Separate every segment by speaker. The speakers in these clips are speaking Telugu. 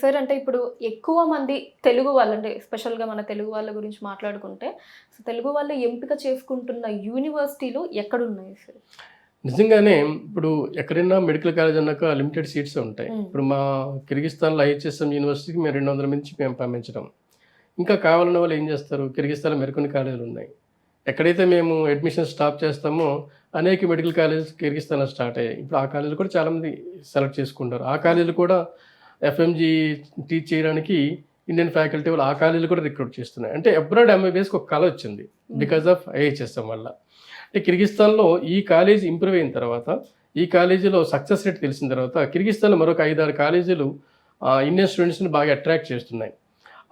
Speaker 1: సార్ అంటే ఇప్పుడు ఎక్కువ మంది తెలుగు వాళ్ళు అంటే స్పెషల్గా మన తెలుగు వాళ్ళ గురించి మాట్లాడుకుంటే సో తెలుగు వాళ్ళు ఎంపిక చేసుకుంటున్న యూనివర్సిటీలు ఎక్కడున్నాయి సార్?
Speaker 2: నిజంగానే ఇప్పుడు ఎక్కడైనా మెడికల్ కాలేజ్ అన్నాక లిమిటెడ్ సీట్స్ ఉంటాయి. ఇప్పుడు మా కిర్గిస్తాన్లో ఐహెచ్ఎస్ఎం యూనివర్సిటీకి మేము రెండు వందల నుంచి మేము పంపించడం. ఇంకా కావాలన్న వాళ్ళు ఏం చేస్తారు? కిర్గిస్తాన్లో మరికొన్ని కాలేజీలు ఉన్నాయి. ఎక్కడైతే మేము అడ్మిషన్ స్టాప్ చేస్తామో అనేక మెడికల్ కాలేజెస్ కిర్గిస్తాన్లో స్టార్ట్ అయ్యాయి. ఇప్పుడు ఆ కాలేజీలు కూడా చాలామంది సెలెక్ట్ చేసుకుంటారు. ఆ కాలేజీలు కూడా ఎఫ్ఎంజీ టీచ్ చేయడానికి ఇండియన్ ఫ్యాకల్టీ వాళ్ళు ఆ కాలేజీలు కూడా రిక్రూట్ చేస్తున్నాయి. అంటే అబ్రాడ్ ఎంబీబీఎస్కి ఒక కళ వచ్చింది. బికాస్ ఆఫ్ ఐహెచ్ఎస్ఎం వల్ల. అంటే కిర్గిస్తాన్లో ఈ కాలేజ్ ఇంప్రూవ్ అయిన తర్వాత ఈ కాలేజీలో సక్సెస్ రేట్ తెలిసిన తర్వాత కిర్గిస్తాన్లో మరొక ఐదారు కాలేజీలు ఇండియన్ స్టూడెంట్స్ని బాగా అట్రాక్ట్ చేస్తున్నాయి.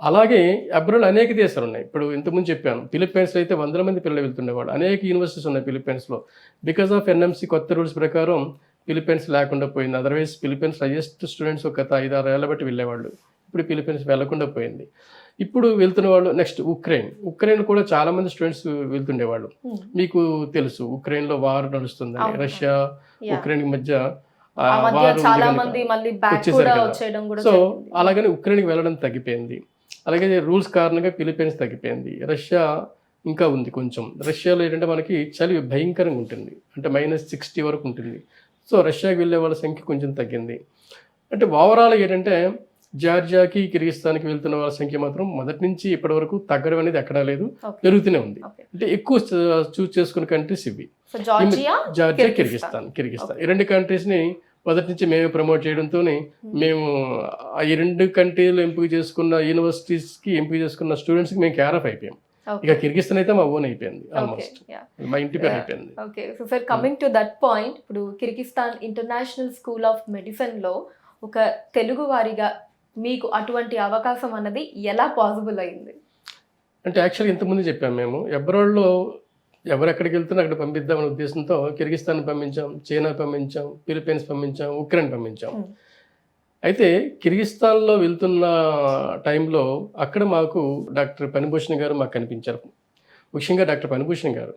Speaker 2: అలాగే అబ్రాడ్ అనేక దేశాలు ఉన్నాయి. ఇప్పుడు ఇంతకుముందు చెప్పాను ఫిలిప్పైన్స్లో అయితే వందల మంది పిల్లలు వెళ్తుండేవాళ్ళు. అనేక యూనివర్సిటీస్ ఉన్నాయి ఫిలిప్పైన్స్లో బికాస్ ఆఫ్ ఎన్ఎంసీ కొత్త రూల్స్ ప్రకారం ఫిలిప్పైన్స్ లేకుండా పోయింది అదర్వైజ్ ఫిలిప్పైన్స్ హైయెస్ట్ స్టూడెంట్స్ ఒక గత ఐదారు ఏళ్ళ బట్టి వెళ్ళేవాళ్ళు ఇప్పుడు ఫిలిప్పైన్స్ వెళ్ళకుండా పోయింది ఇప్పుడు వెళ్తున్న వాళ్ళు నెక్స్ట్ ఉక్రెయిన్ ఉక్రెయిన్ కూడా చాలా మంది స్టూడెంట్స్ వెళ్తుండేవాళ్ళు
Speaker 1: Hmm.
Speaker 2: మీకు తెలుసు ఉక్రెయిన్లో వార్ నడుస్తుందని
Speaker 1: అవును.
Speaker 2: రష్యా. ఉక్రెయిన్ మధ్య ఆ,
Speaker 1: ఆ మధ్య
Speaker 2: వార్ ఉంది
Speaker 1: చాలా
Speaker 2: కనుక.
Speaker 1: మంది మళ్ళీ బ్యాక్
Speaker 2: వచ్చేసారు
Speaker 1: కూడా
Speaker 2: కదా.
Speaker 1: వచ్చేయడం కూడా
Speaker 2: సో. అలాగని ఉక్రెయిన్కి వెళ్ళడం తగ్గిపోయింది అలాగే రూల్స్ కారణంగా ఫిలిప్పైన్స్ తగ్గిపోయింది రష్యా ఇంకా ఉంది కొంచెం రష్యాలో ఏంటంటే మనకి చలి భయంకరంగా ఉంటుంది అంటే మైనస్ సిక్స్టీ వరకు ఉంటుంది సో రష్యాకి వెళ్ళే వాళ్ళ సంఖ్య కొంచెం తగ్గింది అంటే ఓవరాల్ ఏంటంటే జార్జియాకి కిర్గిస్తాన్కి వెళ్తున్న వాళ్ళ సంఖ్య మాత్రం మొదటి నుంచి ఇప్పటి వరకు తగ్గడం అనేది ఎక్కడా లేదు. పెరుగుతూనే ఉంది. అంటే ఎక్కువ చూస్ చేసుకున్న కంట్రీస్ ఇవి
Speaker 1: జార్జియా కిర్గిస్తాన్.
Speaker 2: కిర్గిస్తాన్ ఈ రెండు కంట్రీస్ని మొదటి నుంచి మేమే ప్రమోట్ చేయడంతో మేము ఈ రెండు కంట్రీలు ఎంపిక చేసుకున్న యూనివర్సిటీస్కి ఎంపిక చేసుకున్న స్టూడెంట్స్కి మేము కేర్ ఆఫ్ అయిపోయాం. ఇక కిర్గిస్తాన్ అయితే మా ఓన్ అయిపోయింది ఆల్మోస్ట్ మా ఇంటి పేరు అయిపోయింది.
Speaker 1: Okay so sir coming to that point ఇప్పుడు కిర్గిస్తాన్ ఇంటర్నేషనల్ స్కూల్ ఆఫ్ మెడిసిన్లో ఒక తెలుగు వారిగా మీకు అటువంటి అవకాశం అన్నది ఎలా పాసిబుల్ అయింది?
Speaker 2: అంటే యాక్చువల్గా ఇంతకుముందు చెప్పాము మేము అబ్రాడ్లో ఎవరు ఎక్కడికి వెళ్తున్నా అక్కడ పంపిద్దామనే ఉద్దేశంతో కిర్గిస్తాన్ పంపించాం చైనా పంపించాం ఫిలిప్పైన్స్ పంపించాం ఉక్రెయిన్ పంపించాం.
Speaker 1: Hmm.
Speaker 2: అయితే కిర్గిస్తాన్లో వెళ్తున్న టైంలో అక్కడ మాకు డాక్టర్ పనిభూషణ్ గారు మాకు కనిపించారు. ముఖ్యంగా డాక్టర్ పనిభూషణ్ గారు.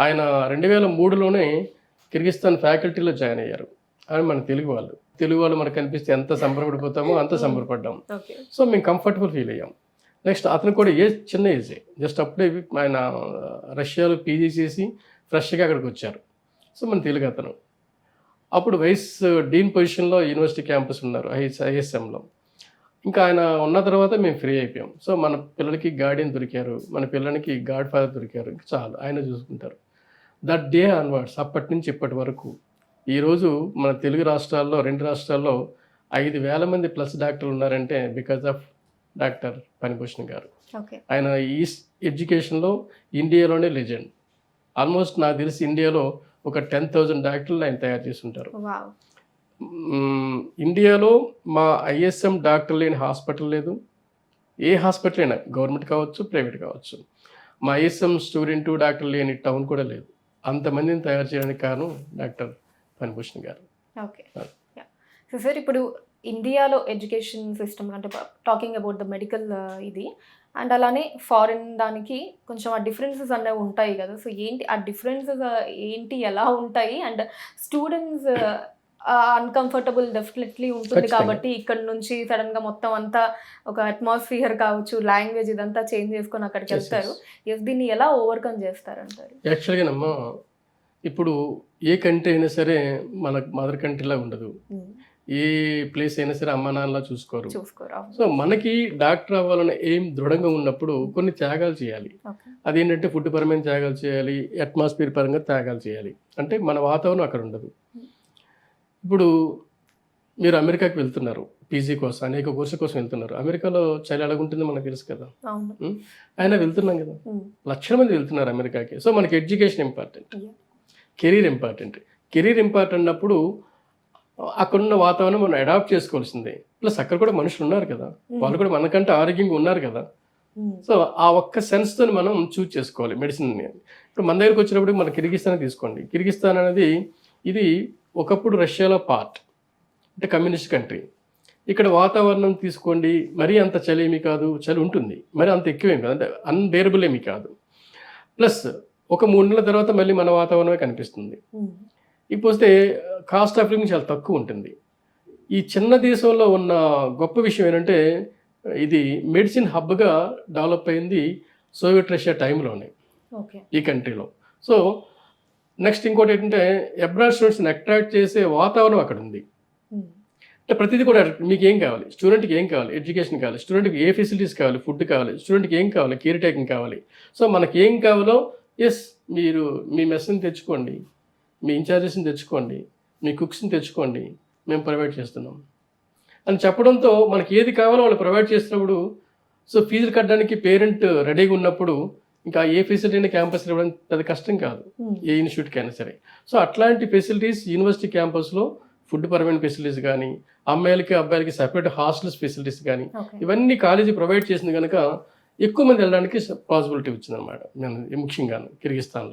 Speaker 2: ఆయన రెండు వేల మూడులోనే కిర్గిస్తాన్ ఫ్యాకల్టీలో జాయిన్ అయ్యారు. ఆయన మన తెలుగు వాళ్ళు. తెలుగు వాళ్ళు మనకు కనిపిస్తే ఎంత సంబరపడిపోతామో అంత సంబరపడ్డాం. సో మేము కంఫర్టబుల్ ఫీల్ అయ్యాం. నెక్స్ట్ అతను కూడా ఏజ్ చిన్న ఏజే. జస్ట్ అప్పుడే ఆయన రష్యాలో పీజీ చేసి ఫ్రెష్గా అక్కడికి వచ్చారు. సో మన తెలుగు అతను. అప్పుడు వైస్ డీన్ పొజిషన్లో యూనివర్సిటీ క్యాంపస్ ఉన్నారు ఐఎస్ ఐఎస్ఎంలో ఇంకా ఆయన ఉన్న తర్వాత మేము ఫ్రీ అయిపోయాం. సో మన పిల్లలకి గార్డియన్ దొరికారు మన పిల్లలకి గాడ్ ఫాదర్ దొరికారు చాలు ఆయన చూసుకుంటారు. దట్ డే ఆన్వర్డ్స్ అప్పటి నుంచి ఇప్పటి వరకు. ఈరోజు మన తెలుగు రాష్ట్రాల్లో రెండు రాష్ట్రాల్లో ఐదు వేల మంది ప్లస్ డాక్టర్లు ఉన్నారంటే బికాజ్ ఆఫ్ డాక్టర్ పనిభూషణ్ గారు. ఆయన ఈ ఎడ్యుకేషన్లో ఇండియాలోనే లెజెండ్. ఆల్మోస్ట్ నాకు తెలిసి ఇండియాలో ఒక టెన్ థౌజండ్ డాక్టర్లు ఆయన తయారు చేసి ఉంటారు
Speaker 1: వావ్.
Speaker 2: మ్మ్, ఇండియాలో మా ఐఎస్ఎం డాక్టర్ లేని హాస్పిటల్ లేదు. ఏ హాస్పిటల్ అయినా గవర్నమెంట్ కావచ్చు ప్రైవేట్ కావచ్చు. మా ఐఎస్ఎం స్టూడెంట్ డాక్టర్ లేని టౌన్ కూడా లేదు. అంతమందిని తయారు చేయడానికి కారణం డాక్టర్ పనిభూషణ్ గారు.
Speaker 1: ఓకే. సో సార్ ఇప్పుడు ఇండియాలో ఎడ్యుకేషన్ సిస్టమ్ అంటే టాకింగ్ అబౌట్ ద మెడికల్ ఇది అండ్ అలానే ఫారిన్ దానికి కొంచెం ఆ డిఫరెన్సెస్ అనేవి ఉంటాయి కదా. సో ఏంటి ఆ డిఫరెన్సెస్ ఏంటి ఎలా ఉంటాయి? అండ్ స్టూడెంట్స్ అన్కంఫర్టబుల్ డెఫినెట్లీ ఉంటుంది. కాబట్టి ఇక్కడ నుంచి సడన్గా మొత్తం అంతా ఒక అట్మాస్ఫియర్ కావచ్చు లాంగ్వేజ్ ఇదంతా చేంజ్ చేసుకొని అక్కడికి వెళ్తారు. ఎస్ దీన్ని ఎలా ఓవర్కమ్ చేస్తారంటారు?
Speaker 2: యాక్చువల్గానమ్మా ఇప్పుడు ఏ కంట్రీ అయినా సరే మన మదర్ కంట్రీలా ఉండదు. ఏ ప్లేస్ అయినా సరే అమ్మ నాన్నలా చూసుకోరు. సో మనకి డాక్టర్ అవ్వాలన్న ఏం దృఢంగా ఉన్నప్పుడు కొన్ని త్యాగాలు చేయాలి. అదేంటంటే ఫుడ్ పరమైన త్యాగాలు చేయాలి అట్మాస్ఫియర్ పరంగా త్యాగాలు చేయాలి. అంటే మన వాతావరణం అక్కడ ఉండదు. ఇప్పుడు మీరు అమెరికాకి వెళ్తున్నారు పీజీ కోసం అనేక కోర్సు కోసం వెళ్తున్నారు. అమెరికాలో చలి ఎలాగుంటుందో మనకు తెలుసు కదా. ఆయన వెళ్తున్నాం కదా. లక్షల మంది వెళ్తున్నారు అమెరికాకి. సో మనకి education important. Career important. Career important అన్నప్పుడు అక్కడున్న వాతావరణం మనం అడాప్ట్ చేసుకోవాల్సిందే. ప్లస్ అక్కడ కూడా మనుషులు ఉన్నారు కదా. వాళ్ళు కూడా మనకంటే ఆరోగ్యంగా ఉన్నారు కదా. సో ఆ ఒక్క సెన్స్తో మనం చూజ్ చేసుకోవాలి మెడిసిన్ ఇప్పుడు మన దగ్గరికి వచ్చినప్పుడు మన కిర్గిస్తాన్ తీసుకోండి. కిర్గిస్తాన్ అనేది ఇది ఒకప్పుడు రష్యాలో పార్ట్ అంటే కమ్యూనిస్ట్ కంట్రీ. ఇక్కడ వాతావరణం తీసుకోండి. మరీ అంత చలి ఏమి కాదు. చలి ఉంటుంది. మరి అంత ఎక్కువేమి కాదు. అంటే అన్బేరబుల్ ఏమి కాదు. ప్లస్ ఒక మూడు నెలల తర్వాత మళ్ళీ మన వాతావరణమే కనిపిస్తుంది.
Speaker 1: Mm.
Speaker 2: కాస్ట్ ఆఫ్ లివింగ్ చాలా తక్కువ ఉంటుంది. ఈ చిన్న దేశంలో ఉన్న గొప్ప విషయం ఏంటంటే ఇది మెడిసిన్ హబ్గా డెవలప్ అయింది సోవియట్ రష్యా టైంలోనే
Speaker 1: ఓకే.
Speaker 2: ఈ కంట్రీలో. సో నెక్స్ట్ ఇంకోటి ఏంటంటే అబ్రాడ్ స్టూడెంట్స్ని అట్రాక్ట్ చేసే వాతావరణం అక్కడ ఉంది. అంటే ప్రతిదీ కూడా మీకు ఏం కావాలి? స్టూడెంట్కి ఏం కావాలి? ఎడ్యుకేషన్ కావాలి. స్టూడెంట్కి ఏ ఫెసిలిటీస్ కావాలి? ఫుడ్ కావాలి. స్టూడెంట్కి ఏం కావాలి? కేర్ టేకింగ్ కావాలి. సో మనకి ఏం కావాలో ఎస్ మీరు మీ మెస్ని తెచ్చుకోండి. మీ ఇన్ఛార్జెస్ని తెచ్చుకోండి. మీ కుక్స్ని తెచ్చుకోండి మేము ప్రొవైడ్ చేస్తున్నాం. అని చెప్పడంతో మనకి ఏది కావాలో వాళ్ళు ప్రొవైడ్ చేసినప్పుడు సో ఫీజులు కట్టడానికి పేరెంట్ రెడీగా ఉన్నప్పుడు ఇంకా ఏ ఫెసిలిటీ అయినా క్యాంపస్లో ఇవ్వడం పెద్ద కష్టం కాదు ఏ ఇన్స్టిట్యూట్కి అయినా సరే. సో అట్లాంటి ఫెసిలిటీస్ యూనివర్సిటీ క్యాంపస్లో ఫుడ్ పరమైన ఫెసిలిటీస్ కానీ అమ్మాయిలకి అబ్బాయిలకి సపరేట్ హాస్టల్స్ ఫెసిలిటీస్ కానీ ఇవన్నీ కాలేజీ ప్రొవైడ్ చేసింది కనుక ఎక్కువ మంది వెళ్ళడానికి పాసిబిలిటీ వచ్చిందన్నమాట నేను ముఖ్యంగా కిర్గిస్తాన్లో.